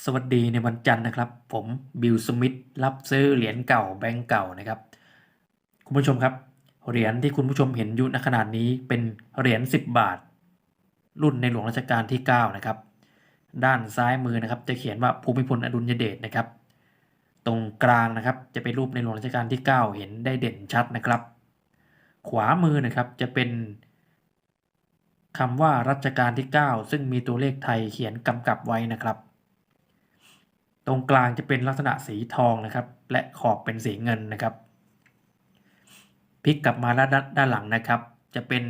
สวัสดีในวันจันทร์นะครับ ผมบิลสมิธรับซื้อเหรียญเก่าแบงก์เก่านะครับ คุณผู้ชมครับ เหรียญที่คุณผู้ชมเห็นอยู่ณขนาดนี้เป็นเหรียญ10 บาท รุ่นในหลวงรัชกาลที่9นะครับด้านซ้ายมือนะครับ จะเขียนว่าภูมิพลอดุลยเดชนะครับ ตรงกลางนะครับ จะเป็นรูปในหลวงรัชกาลที่ 9 เห็นได้เด่นชัดนะครับ ขวามือนะครับจะเป็นคำว่ารัชกาลที่ 9 ซึ่งมีตัวเลขไทยเขียนกำกับไว้นะครับ ตรงกลางจะเป็นลักษณะสีทองนะครับ และขอบเป็นสีเงินนะครับพลิกกลับมาด้านด้านหลังนะครับ จะเป็น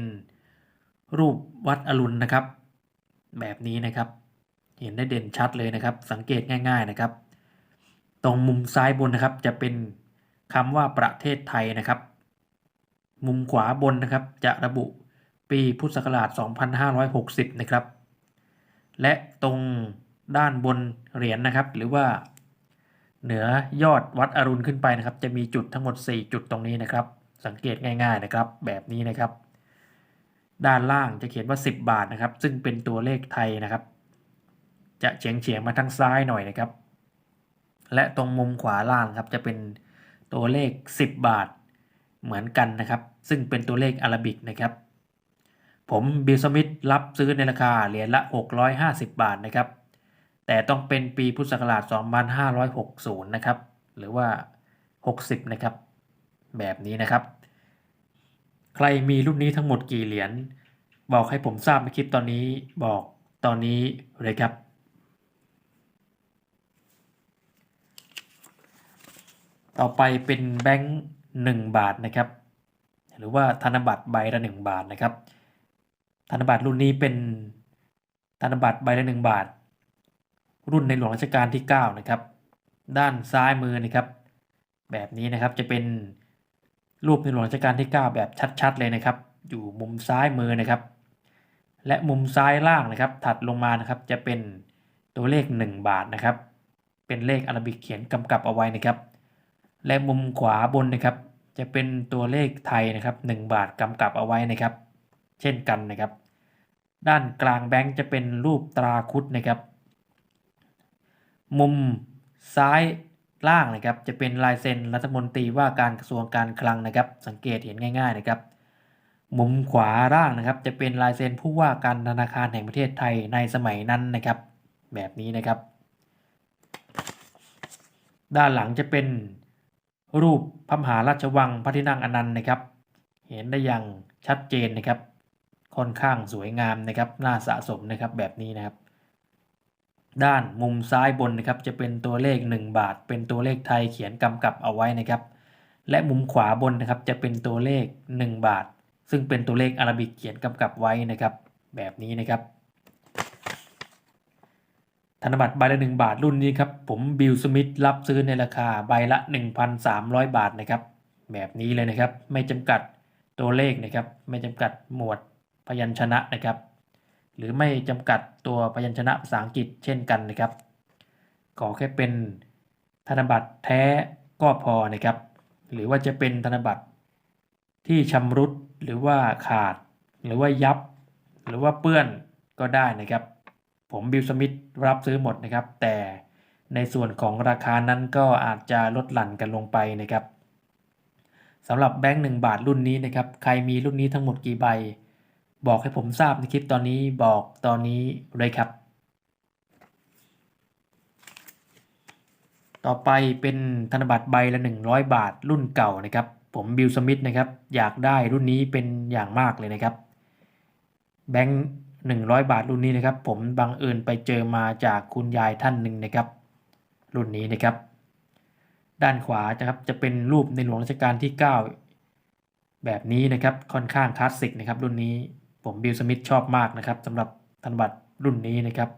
รูปวัดอรุณนะครับ แบบนี้นะครับ เห็นได้เด่นชัดเลยนะครับ สังเกตง่าย ๆนะครับ ตรงมุมซ้ายบนนะครับ จะเป็นคำว่าประเทศไทยนะครับ มุมขวาบนนะครับ จะระบุปีพุทธศักราช 2560 นะครับ และตรง ด้านบนเหรียญนะครับ หรือว่าเหนือยอดวัดอรุณขึ้นไปนะครับ จะมีจุดทั้งหมด 4 จุดตรงนี้นะครับ สังเกตง่าย ๆนะครับ แบบนี้นะครับ ด้านล่างจะเขียนว่า 10 บาทนะครับ ซึ่งเป็นตัวเลขไทยนะครับ จะเฉียงเฉียงมาทางซ้ายหน่อยนะครับ และตรงมุมขวาล่างครับจะเป็นตัวเลข 10 บาทเหมือนกันนะครับ ซึ่งเป็นตัวเลขอารบิกนะครับ ผมบิลสมิธรับซื้อในราคาเหรียญละ 650 บาทนะครับ แต่ต้องเป็นปีพุทธศักราช 2560 นะครับ หรือว่า 60 นะครับ แบบนี้นะครับ ใครมีรุ่นนี้ทั้งหมดกี่เหรียญ บอกให้ผมทราบในคลิปตอนนี้ บอกตอนนี้เลยครับ ต่อไปเป็นแบงค์1บาทนะครับ หรือว่าธนบัตรใบละ1บาทนะครับ ธนบัตรรุ่นนี้เป็นธนบัตรใบละ1บาท รุ่นในหลวงรัชกาลที่ 9 นะครับ ด้านซ้ายมือนะครับ แบบนี้นะครับจะเป็นรูปในหลวงรัชกาลที่ 9 แบบชัด ๆ เลยนะครับ อยู่มุมซ้ายมือนะครับ และมุมซ้ายล่างนะครับ ถัดลงมานะครับจะเป็นตัวเลข 1 บาทนะครับ เป็นเลขอาราบิกเขียนกำกับเอาไว้นะครับ และมุมขวาบนนะครับ จะเป็นตัวเลขไทยนะครับ 1 บาทกำกับเอาไว้นะครับ เช่นกันนะครับ ด้านกลางแบงค์จะเป็นรูปตราคุดนะครับ มุมซ้ายล่างนะครับจะเป็นลายเซ็นรัฐมนตรีว่าการกระทรวงการคลังนะครับ สังเกตเห็นง่าย ๆนะครับ มุมขวาล่างนะครับ จะเป็นลายเซ็นผู้ว่าการธนาคารแห่งประเทศไทยในสมัยนั้นนะครับ แบบนี้นะครับ ด้านหลังจะเป็นรูปพระมหาราชวังพระที่นั่งอนันต์นะครับ เห็นได้อย่างชัดเจนนะครับ ค่อนข้างสวยงามนะครับน่าสะสมนะครับแบบนี้นะครับ ด้านมุมซ้ายบนนะครับจะเป็นตัวเลข 1 บาท เป็นตัวเลขไทยเขียนกำกับเอาไว้นะครับ และมุมขวาบนนะครับจะเป็นตัวเลข 1 บาท ซึ่งเป็นตัวเลขอาราบิกเขียนกำกับไว้นะครับ แบบนี้นะครับ ธนบัตรใบละ 1 บาทรุ่นนี้ครับผมบิลสมิธรับซื้อในราคาใบละ 1,300 บาทนะครับ แบบนี้เลยนะครับ ไม่จำกัดตัวเลขนะครับ ไม่จำกัดหมวดพยัญชนะนะครับ หรือไม่จำกัดตัวพยัญชนะภาษาอังกฤษเช่นกันนะครับ ขอแค่เป็นธนบัตรแท้ก็พอนะครับ หรือว่าจะเป็นธนบัตรที่ชำรุดหรือว่าขาด หรือว่ายับ หรือว่าเปื้อนก็ได้นะครับ ผมบิลสมิธรับซื้อหมดนะครับ แต่ในส่วนของราคานั้นก็อาจจะลดหลั่นกันลงไปนะครับสำหรับแบงค์หนึ่งบาทรุ่นนี้นะครับ ใครมีรุ่นนี้ทั้งหมดกี่ใบ บอกให้ผมทราบในคลิปตอนนี้บอกตอนนี้เลยครับ ต่อไปเป็นธนบัตรใบละ 100 บาทรุ่นเก่านะครับ ผมบิลสมิธนะครับ อยากได้รุ่นนี้เป็นอย่างมากเลยนะครับ แบงค์100 บาทรุ่นนี้นะครับ ผมบังเอิญไปเจอมาจากคุณยายท่านหนึ่งนะครับ รุ่นนี้นะครับ ด้านขวานะครับจะเป็นรูปในหลวงรัชกาลที่ 9 แบบนี้นะครับค่อนข้างคลาสสิกนะครับรุ่นนี้ ผมบิลสมิธชอบมากนะครับสำหรับธนบัตรรุ่นนี้นะครับ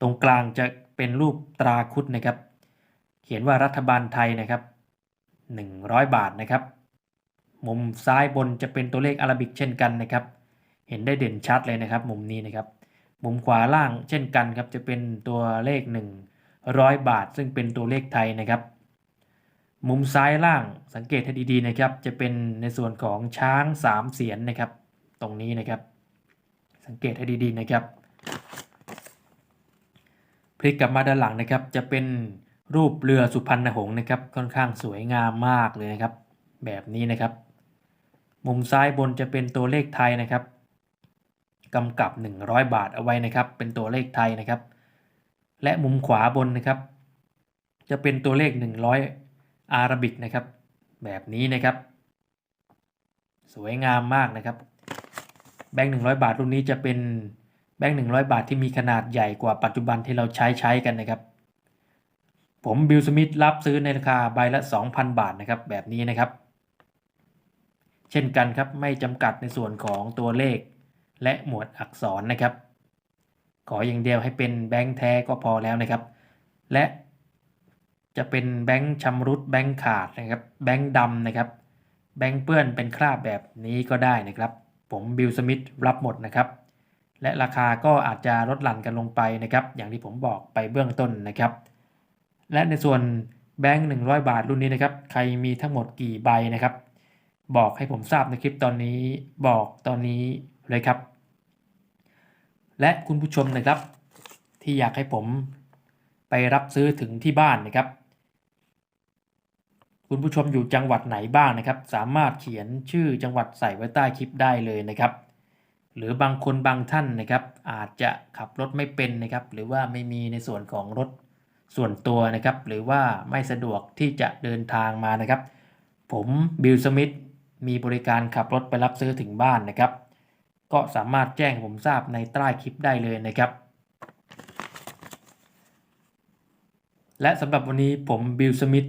ตรงกลางจะเป็นรูปตราคุดนะครับ เขียนว่ารัฐบาลไทยนะครับ 100 บาทนะครับ มุมซ้ายบนจะเป็นตัวเลขอาราบิกเช่นกันนะครับ เห็นได้เด่นชัดเลยนะครับ มุมนี้นะครับ มุมขวาล่างเช่นกันครับจะเป็นตัวเลข 100 บาท ซึ่งเป็นตัวเลขไทยนะครับ มุมซ้ายล่างสังเกตให้ดีๆนะครับ จะเป็นในส่วนของช้างสามเสียนนะครับ ตรงนี้นะครับ สังเกตให้ดีๆนะครับ พลิกกลับมาด้านหลังนะครับ จะเป็นรูปเรือสุพรรณหงส์นะครับ ค่อนข้างสวยงามมากเลยนะครับ แบบนี้นะครับ มุมซ้ายบนจะเป็นตัวเลขไทยนะครับกำกับ 100 บาทเอาไว้นะครับ เป็นตัวเลขไทยนะครับ และมุมขวาบนนะครับ จะเป็นตัวเลข 100 อาราบิกนะครับ แบบนี้นะครับ สวยงามมากนะครับ แบงค์100บาทรุ่นนี้จะเป็นแบงค์100บาทที่มีขนาดใหญ่กว่าปัจจุบันที่เราใช้ใช้กันนะครับ ผมบิลสมิธรับซื้อในราคาใบละ 2,000 บาทนะครับแบบนี้นะครับ เช่นกันครับไม่จำกัดในส่วนของตัวเลข และหมวดอักษรนะครับ ขออย่างเดียวให้เป็นแบงค์แท้ก็พอแล้วนะครับ และจะเป็นแบงค์ชำรุดแบงค์ขาดนะครับ แบงค์ดำนะครับ แบงค์เปื้อนเป็นคราบแบบนี้ก็ได้นะครับ ผมบิลสมิธรับหมดนะครับ และราคาก็อาจจะลดหลั่นกันลงไปนะครับ อย่างที่ผมบอกไปเบื้องต้นนะครับ และในส่วนแบงค์100 บาทรุ่นนี้นะครับ ใครมีทั้งหมดกี่ใบนะครับ บอกให้ผมทราบในคลิปตอนนี้บอกตอนนี้เลยครับ และคุณผู้ชมนะครับ ที่อยากให้ผมไปรับซื้อถึงที่บ้านนะครับ คุณผู้ชมอยู่จังหวัดไหนบ้างนะครับ สามารถเขียนชื่อจังหวัดใส่ไว้ใต้คลิปได้เลยนะครับ หรือบางคนบางท่านนะครับ อาจจะขับรถไม่เป็นนะครับ หรือว่าไม่มีในส่วนของรถส่วนตัวนะครับ หรือว่าไม่สะดวกที่จะเดินทางมานะครับ ผมบิลสมิธมีบริการขับรถไปรับซื้อถึงบ้านนะครับ ก็สามารถแจ้งผมทราบในใต้คลิปได้เลยนะครับ และสำหรับวันนี้ผมบิลสมิธ